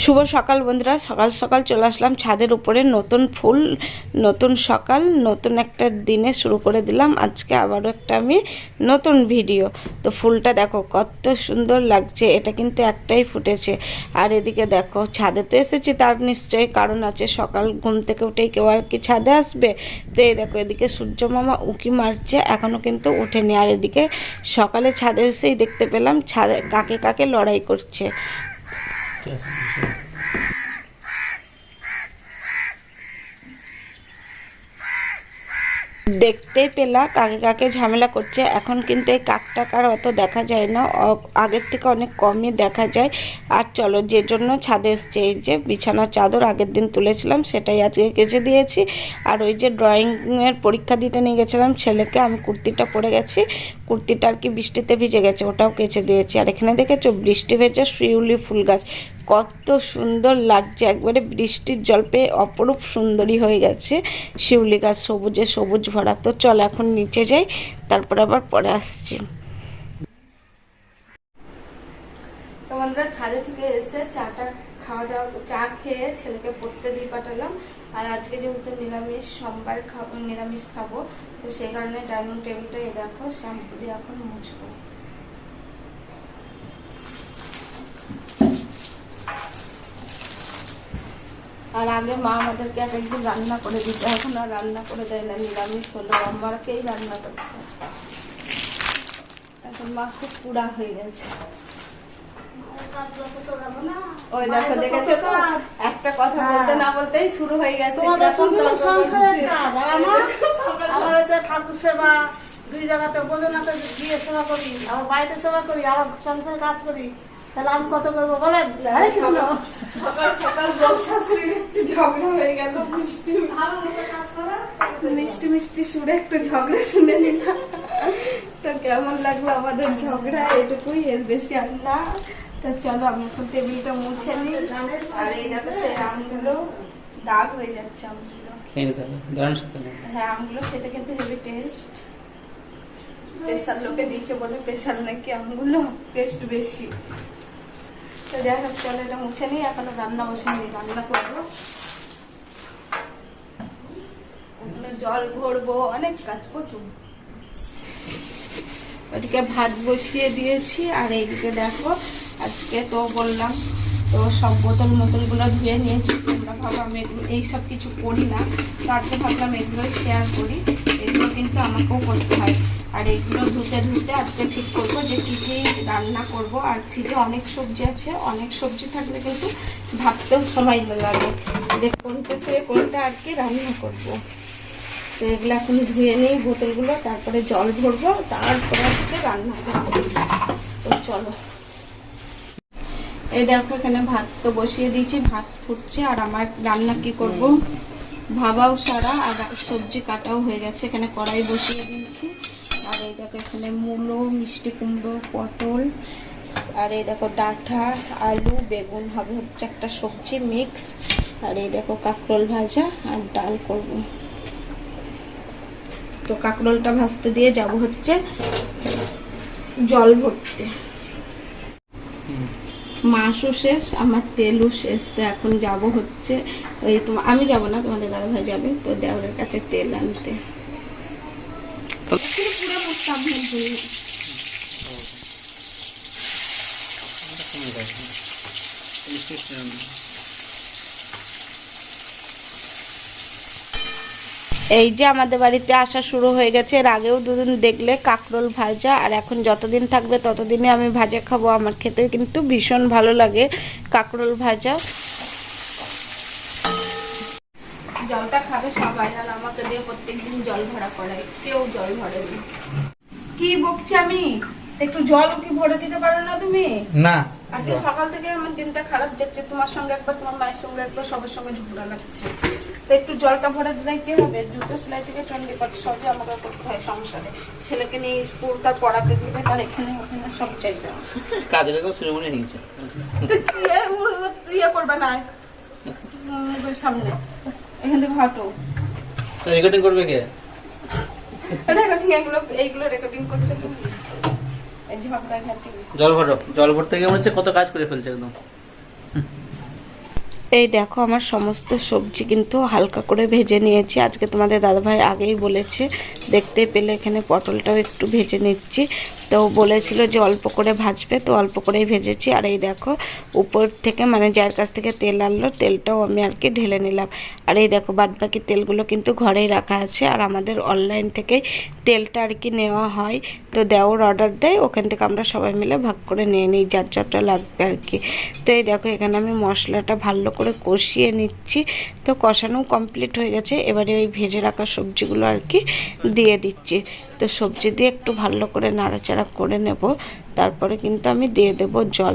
শুভ সকাল বন্ধুরা, সকাল সকাল চলে আসলাম ছাদের উপরে। নতুন ফুল, নতুন সকাল, নতুন একটা দিনে শুরু করে দিলাম। আজকে আবারও একটা আমি নতুন ভিডিও। তো ফুলটা দেখো কত সুন্দর লাগছে, এটা কিন্তু একটাই ফুটেছে। আর এদিকে দেখো, ছাদে তো এসেছি, তার নিশ্চয়ই কারণ আছে। সকাল ঘুম থেকে উঠেই কেউ আর কি ছাদে আসবে? তো এই দেখো, এদিকে সূর্য মামা উকি মারছে এখনও কিন্তু উঠেনি আর এদিকে সকালে ছাদে এসেই দেখতে পেলাম, ছাদে কাকে কাকে লড়াই করছে। দেখতেই পেলা কাকে কাকে ঝামেলা করছে। এখন কিন্তু এই কাক টাকার অত দেখা যায় না। আগের থেকে অনেক কমই দেখা যায়। আর চলো, যে জন্য ছাদে এসছে, এই যে বিছানার চাদর আগের দিন তুলেছিলাম, সেটাই আজকে কেচে দিয়েছি। আর ওই যে ড্রয়িংয়ের পরীক্ষা দিতে নিয়ে গেছিলাম ছেলেকে, আমি কুর্তিটা পরে গেছি। কুর্তিটা আর কি বৃষ্টিতে ভিজে গেছে, ওটাও কেচে দিয়েছি। আর এখানে দেখেছ, বৃষ্টি ভেজে শিউলি ফুল গাছ। কত সুন্দর লাগছে। একবারে বৃষ্টির জল পেয়ে অপরূপ সুন্দরী হয়ে গেছে। শিউলি গাছ সবুজে সবুজ ভরা। তো চল এখন নিচে যাই, তারপর আবার পরে আসছি। তো বন্ধুরা, ছাদে থেকে এসে চাটা খাওয়া দাওয়া, চা খেয়ে ছেলেকে পড়তে দিয়ে পাঠালাম। আর আজকে যেহেতু নিরামিষ, সোমবার নিরামিষ খাব, তো সেই কারণে ডাইনিং টেবিলটা এই দেখো, শ্যাম্পু দিয়ে এখন মুছবো। আর আগে মা আমাদেরকে এক একদিন রান্না করে দিত এখন আর রান্না করে দেয় না নিরামিষ হলো আমাকেই রান্না করতে এখন মা খুব পুরা হয়ে গেছে। ওই দেখো দেখেছ তো? একটা কথা বলতে না বলতেই শুরু হয়ে গেছে। আমার হচ্ছে ঠাকুর সেবা দুই জায়গাতে বোঝনাতে দিয়ে সেবা করি আবার বাড়িতে সেবা করি আবার সংসার কাজ করি। তাহলে আমি কত করব বলেন? হরে কৃষ্ণ সকাল সকাল বউ শাশুড়ির একটু ঝগড়া হয়ে গেল মিষ্টি মিষ্টি। মিষ্টি সুরে একটু ঝগড়া শুনে নিলাম। তো কেমন লাগল আমাদের ঝগড়া? এটুকুই এর বেশি আর না। তো চলো আমি এখন টেবিলটা মুছে নিই। আর এই দেখো সেই আমগুলো দাগ হয়ে যাচ্ছে আমগুলো। হ্যাঁ আমগুলো খেতে কিন্তু হেভি টেস্ট প্রেশার লোকে দিচ্ছে বলে প্রেশার নাকি আমগুলো? টেস্ট বেশি। তো যাই হোক, চলো এটা মুছে নিই, এখনও রান্না বসে নিই রান্না করব। জল ভরবো, অনেক কাজ, প্রচুর। ওদিকে ভাত বসিয়ে দিয়েছি, আর এইদিকে দেখো, আজকে তো বললাম, তো সব বোতল মোতলগুলো ধুয়ে নিয়েছি। তোমরা ভাবো আমি এগুলো এইসব কিছু করি না তো আজকে ভাবলাম এগুলোই শেয়ার করি। এগুলো কিন্তু আমাকেও করতে হয়। আর এইগুলো ধুতে ধুতে আজকে ঠিক করব যে কী কী রান্না করব। আর ফ্রিজে অনেক সবজি আছে, অনেক সবজি থাকলে কিন্তু ভাবতেও সময় লাগে যে কোনটা থেকে কোনটা আর কি রান্না করব। তো এগুলো এখন ধুয়ে নিই বোতলগুলো, তারপরে জল ভরবো, তারপরে আজকে রান্না করব। তো চলো। এই দেখো এখানে ভাত তো বসিয়ে দিয়েছি, ভাত ফুটছে আর আমার রান্না কি করব? ভাবাও সারা আর সবজি কাটাও হয়ে গেছে, এখানে কড়াই বসিয়ে দিয়েছি। এই দেখো এখানে মূলো, মিষ্টি কুমড়ো, পটল, আর এই দেখো ডাঁটা আলু, বেগুন, হবে হচ্ছে একটা সবজি মিক্স আর এই দেখো কাঁকরোল ভাজা আর ডাল করব। তো কাঁকরোলটা ভাজতে দিয়ে যাব হচ্ছে জল ভরতে। মাছও শেষ, আমার তেলও শেষ, তো এখন যাব হচ্ছে ওই তোমার আমি যাব না, তোমাদের দাদা ভাই যাবে, তো দেওয়ালের কাছে তেল আনতে। এই যে আমাদের বাড়িতে আসা শুরু হয়ে গেছে, এর আগেও দুদিন দেখলে কাকরোল ভাজা, আর এখন যতদিন থাকবে ততদিনে আমি ভাজা খাব। আমার খেতেও কিন্তু ভীষণ ভালো লাগে কাকরোল ভাজা। জলটা খাবে সবাই আর আমাকে দিয়ে প্রত্যেকদিন জল ভরা করায় কেউ জল ভরে না কি বকছি আমি? একটু জল কি ভরে দিতে পারো না তুমি? না। আজকে সকাল থেকে আমার দিনটা খারাপ যাচ্ছে তোমার সঙ্গে একবার তোমার মায়ের সঙ্গে একবার সবার সঙ্গে ঝগড়া লাগছে। তো একটু জলটা ভরে দিলে কি হবে? জুতো সেলাই থেকে চণ্ডীপাঠ সবই আমাকে করতে হয় সংসারে। ছেলেকে নিয়ে স্কুল তার পড়াতে দিবে তার এখানে ওখানে সব চাইতে। কাজের একদম সেরেমনি নিয়েছে। তুই ইয়ে করবে না। সামনে। এখান থেকে হটো। রেকর্ডিং করবে কে? রেকর্ডিং এগুলো এইগুলো রেকর্ডিং করছে তুমি এই জল ভরো জল ভরতে গিয়ে মনে হচ্ছে কত কাজ করে ফেলছে একদম। এই দেখো আমার সমস্ত সবজি কিন্তু হালকা করে ভেজে নিয়েছি। আজকে তোমাদের দাদাভাই আগেই বলেছে দেখতে পেলে এখানে পটলটাও একটু ভেজে নিচ্ছি। তো বলেছিল যে অল্প করে ভাজবে, তো অল্প করেই ভেজেছি। আর এই দেখো, উপর থেকে মানে যার কাছ থেকে তেল আনলো, তেলটাও আমি আর কি ঢেলে নিলাম। আর এই দেখো, বাদবাকি তেলগুলো কিন্তু ঘরেই রাখা আছে। আর আমাদের অনলাইন থেকে তেলটা আর কি নেওয়া হয়, তো দেওয়ার অর্ডার দেয়। ওখান থেকে আমরা সবাই মিলে ভাগ করে নিয়ে নিই, যার যতটা লাগবে আর কি। তো এই দেখো, এখানে আমি মশলাটা ভালো করে কষিয়ে নিচ্ছি। তো কষানো কমপ্লিট হয়ে গেছে। এবারে ওই ভেজে রাখা সবজিগুলো আর কি দিয়ে দিচ্ছি। তো সবজি দিয়ে একটু ভালো করে নাড়াচাড়া করে নেব। তারপরে কিন্তু আমি দিয়ে দেব জল।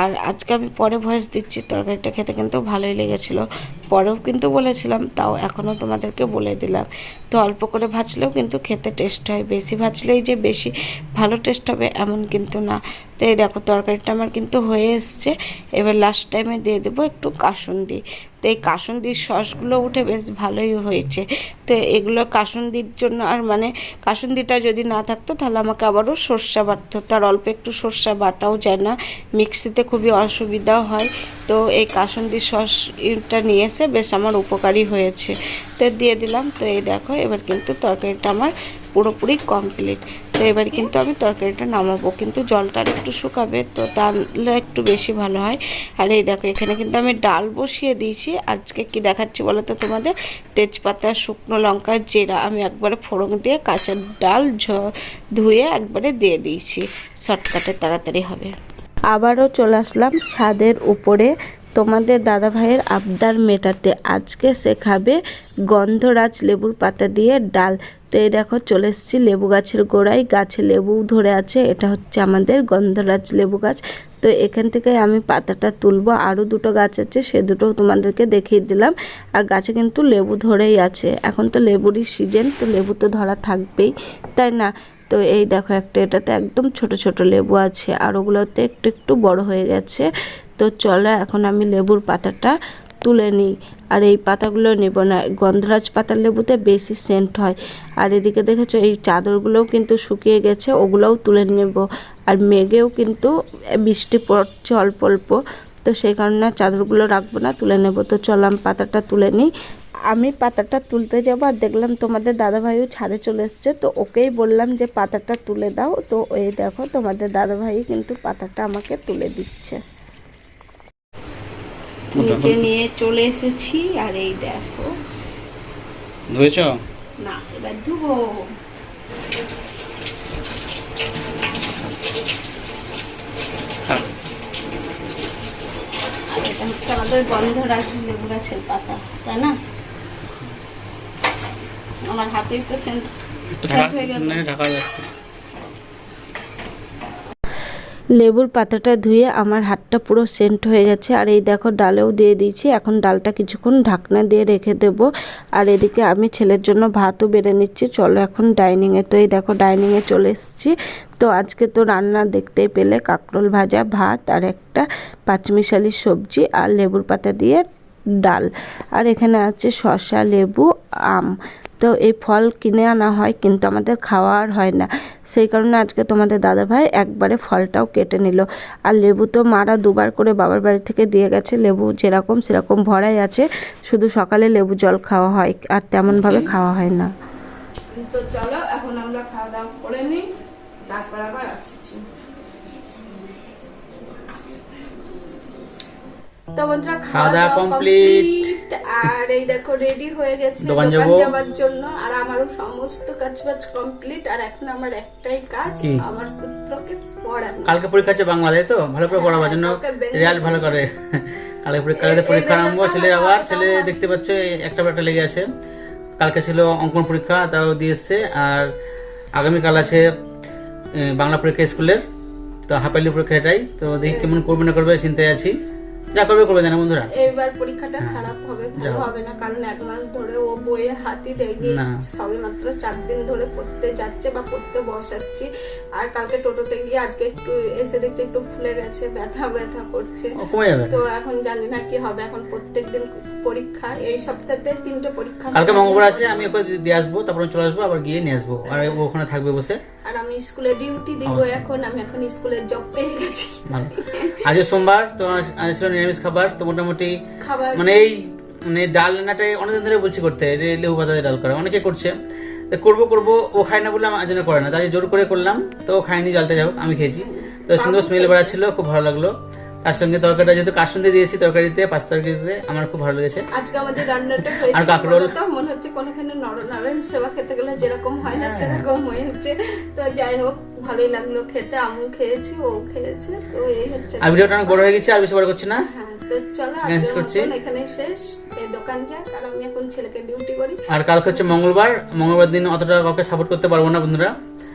আর আজকে আমি পরে ভয়েস দিচ্ছি, তরকারিটা খেতে কিন্তু ভালোই লেগেছিলো। পরেও কিন্তু বলেছিলাম, তাও এখনও তোমাদেরকে বলে দিলাম। তো অল্প করে ভাজলেও কিন্তু খেতে টেস্ট হয়। বেশি ভাজলেই যে বেশি ভালো টেস্ট হবে এমন কিন্তু না। তো এই দেখো তরকারিটা আমার কিন্তু হয়ে এসছে। এবার লাস্ট টাইমে দিয়ে দেবো একটু কাসুন্দি। তো এই কাসুন্দির সসগুলো উঠে বেশ ভালোই হয়েছে। তো এগুলো কাসুন্দির জন্য আর মানে কাসুন্দিটা যদি না থাকতো তাহলে আমাকে আবারও সর্ষা বাটতে হতো। আর অল্প একটু সর্ষা বাটাও যায় না। মিক্সিতে খুবই অসুবিধা হয়। তো এই কাসুন্দি সসটা নিয়ে এসে বেশ আমার উপকারী হয়েছে। তো দিয়ে দিলাম, তো এই দেখো, এবার কিন্তু তরকারিটা আমার পুরোপুরি কমপ্লিট তো এবার কিন্তু আমি তরকারিটা নামাবো, কিন্তু জলটা একটু শুকাবে, তো তাহলে একটু বেশি ভালো হয়। আর এই দেখো, এখানে কিন্তু আমি ডাল বসিয়ে দিয়েছি। আজকে কি দেখাচ্ছি বলো তো তোমাদের? তেজপাতা, শুকনো লঙ্কা, জিরা, আমি একবারে ফোড়ন দিয়ে কাঁচা ডাল ধুয়ে একবারে দিয়ে দিয়েছি। শর্টকাটে তাড়াতাড়ি হবে। আবারও চলে আসলাম ছাদের উপরে। তোমাদের দাদা ভাইয়ের আবদার মেটাতে। আজকে সে খাবে গন্ধরাজ লেবুর পাতা দিয়ে ডাল। তো এই দেখো, চলে এসেছি লেবু গাছের গোড়ায়। গাছে লেবু ধরে আছে, এটা হচ্ছে আমাদের গন্ধরাজ লেবু গাছ। তো এখান থেকে আমি পাতাটা তুলবো। আরও দুটো গাছ আছে, সে দুটো তোমাদেরকে দেখিয়ে দিলাম। আর গাছে কিন্তু লেবু ধরেই আছে। এখন তো লেবুরই সিজন তো লেবু তো ধরা থাকবেই। তাই না? তো এই দেখো একটা এটাতে একদম ছোট ছোট লেবু আছে, আর ওগুলোতে একটু একটু বড় হয়ে গেছে। তো চলো এখন আমি লেবুর পাতাটা তুলে নিই। আর এই পাতাগুলো নেব না, গন্ধরাজ পাতার লেবুতে বেশি সেন্ট হয়। আর এদিকে দেখেছ এই চাদরগুলোও কিন্তু শুকিয়ে গেছে, ওগুলোও তুলে নেব। আর মেঘেও কিন্তু বৃষ্টি পড়ছে অল্প অল্প তো সেই কারণে চাদরগুলো রাখব না, তুলে নেব। তো চলাম পাতাটা তুলে নিই। আমি পাতাটা তুলতে যাব আর দেখলাম তোমাদের দাদাভাইও ছাদে চলে এসছে তো ওকেই বললাম যে পাতাটা তুলে দাও। তো এই দেখো তোমাদের দাদাভাই কিন্তু পাতাটা আমাকে তুলে দিচ্ছে। নিচে নিয়ে চলে এসেছি আর এই দেখো। ধুয়েছ? না এবার ধুবো। হচ্ছে আমাদের গন্ধরাজ লেবু গাছের পাতা তাই না? আমার হাতেই তো সেন্ট সেন্ট হয়ে গেল। ঢাকা যাচ্ছে। লেবুর পাতাটা ধুয়ে আমার হাতটা পুরো সেন্ট হয়ে গেছে। আর এই দেখো ডালেও দিয়ে দিয়েছি। এখন ডালটা কিছুক্ষণ ঢাকনা দিয়ে রেখে দেব। আর এদিকে আমি ছেলের জন্য ভাতও বেড়ে নিচ্ছি। চলো এখন ডাইনিংয়ে তো এই দেখো ডাইনিংয়ে চলে এসেছি। তো আজকে তো রান্না দেখতেই পেলে কাঁকরোল ভাজা ভাত আর একটা পাঁচমিশালি সবজি আর লেবুর পাতা দিয়ে ডাল। আর এখানে আছে শসা লেবু আম। তো এই ফল কিনে আনা হয় কিন্তু আমাদের খাওয়া আর হয় না। সেই কারণে আজকে তোমাদের দাদা ভাই একবারে ফলটাও কেটে নিল। আর লেবু তো মারা দুবার করে বাবার বাড়ি থেকে দিয়ে গেছে। লেবু যেরকম সেরকম ভরাই আছে শুধু সকালে লেবু জল খাওয়া হয় আর তেমনভাবে খাওয়া হয় না। তো চলো এখন আমরা খাওয়া দাওয়া করে নিই তারপর আবার আসছি। তো বন্ধুরা খাওয়া দাওয়া complete। আর এই দেখো রেডি হয়ে গেছে দোকান। যাবার জন্য। আর আমারও সমস্ত কাজ বাজ কমপ্লিট আর এখন আমার একটাই কাজ আমার পুত্রকে পড়ানো। কালকে পরীক্ষা আছে বাংলাতে তো ভালো করে পড়াবার জন্য ওকে রেজাল্ট ভালো করে। কালকে পরীক্ষা পরীক্ষা আরম্ভ ছেলে আবার ছেলে দেখতে পাচ্ছে একটা একটা লেগে আছে। কালকে ছিল অঙ্কন পরীক্ষা তাও দিয়ে এসছে। আর আগামীকাল আছে বাংলা পরীক্ষা স্কুলের। তো হাফালি পরীক্ষা এটাই। তো দেখি কেমন করবে না করবে চিন্তায় আছি। যা করবে করবে জানা বন্ধুরা। এবার পরীক্ষাটা খারাপ হবে ভালো হবে না কারণ ধরে ও বইয়ে হাতি দেয়নি। সবে মাত্র চার দিন ধরে পড়তে যাচ্ছে বা পড়তে বসাচ্ছি। আর কালকে টোটোতে গিয়ে আজকে একটু এসে দেখছি একটু ফুলে গেছে ব্যথা ব্যথা করছে। তো এখন জানি না কি হবে এখন প্রত্যেকদিন পরীক্ষা এই সপ্তাহে তিনটে পরীক্ষা। কালকে মঙ্গলবার আছে আমি ওকে দিয়ে আসব তারপরে চলে আসব আবার গিয়ে নিয়ে আসব। আর ওখানে থাকবে বসে। আর আমি স্কুলে ডিউটি দিব এখন আমি এখন স্কুলের জব পেয়ে গেছি। আজকে সোমবার তো আজ ছিল নিরামিষ খাবার তো মোটামুটি খাবার মানে এই মানে ডাল রান্নাটাই অনেকদিন ধরে বলছি করতে লেবু পাতা দিয়ে ডাল করা অনেকে করছে। তো করব করব ও খায় না বলে আমার জন্য করে না তাই জোর করে করলাম তো ও খায়নি জলটা যাব আমি খেয়েছি। তো সুন্দর স্মেল বেড়াচ্ছিল খুব ভালো লাগল। তার সঙ্গে তরকারিটা যেহেতু কাসুন্দি দিয়েছি তরকারিতে পাঁচ তরকারিতে আমার খুব ভালো লেগেছে। আজকে আমাদের রান্নাটা আর কাঁকরোল? মনে হচ্ছে কোনোখানে নরনারায়ণ সেবা খেতে গেলে যেরকম হয় না সেরকম হয়েছে তো যাই হোক ভালোই লাগল খেতে আমিও খেয়েছি ও খেয়েছে তো এই হচ্ছে। আর ভিডিওটা অনেক বড় হয়ে গেছে আর বেশি বড় করছি না। হ্যাঁ তো চলো এখানে শেষ আজকের এখানে শেষ। এই দোকান যাক আর আমি এখন ছেলেকে ডিউটি করি। আর কালকে হচ্ছে মঙ্গলবার মঙ্গলবার দিন অতটা কাউকে সাপোর্ট করতে পারব না বন্ধুরা।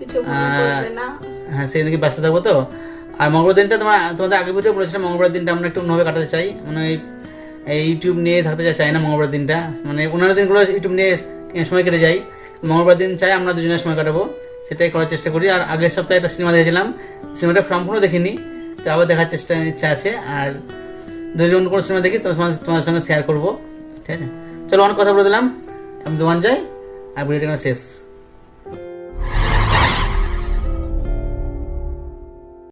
কিছু মনে করবে না। হ্যাঁ সেই দিকে ব্যস্ত থাকব তো। আর মঙ্গলবার দিনটা তোমার, তোমাদের আগে ভিডিও বলেছিলাম মঙ্গলবার দিনটা আমরা একটু অন্যভাবে কাটাতে চাই। মানে এই- ইউটিউব নিয়ে থাকতে চাই না মঙ্গলবার দিনটা। মানে অন্যান্য দিনগুলো ইউটিউব নিয়ে সময় কেটে যাই মঙ্গলবার দিন চাই আমরা দুজনের সময় কাটাবো। সেটাই করার চেষ্টা করি। আর আগের সপ্তাহে একটা সিনেমা দেখেছিলাম। সিনেমাটা ফর্ম সম্পূর্ণ দেখিনি। তো আবার দেখার চেষ্টা, ইচ্ছা আছে। আর যদি অন্য কোনো সিনেমা দেখি তোমার তোমার সঙ্গে শেয়ার করব। ঠিক আছে? চলো অনেক কথা বলে দিলাম। আমি দোকান যাই আর ভিডিওটা শেষ।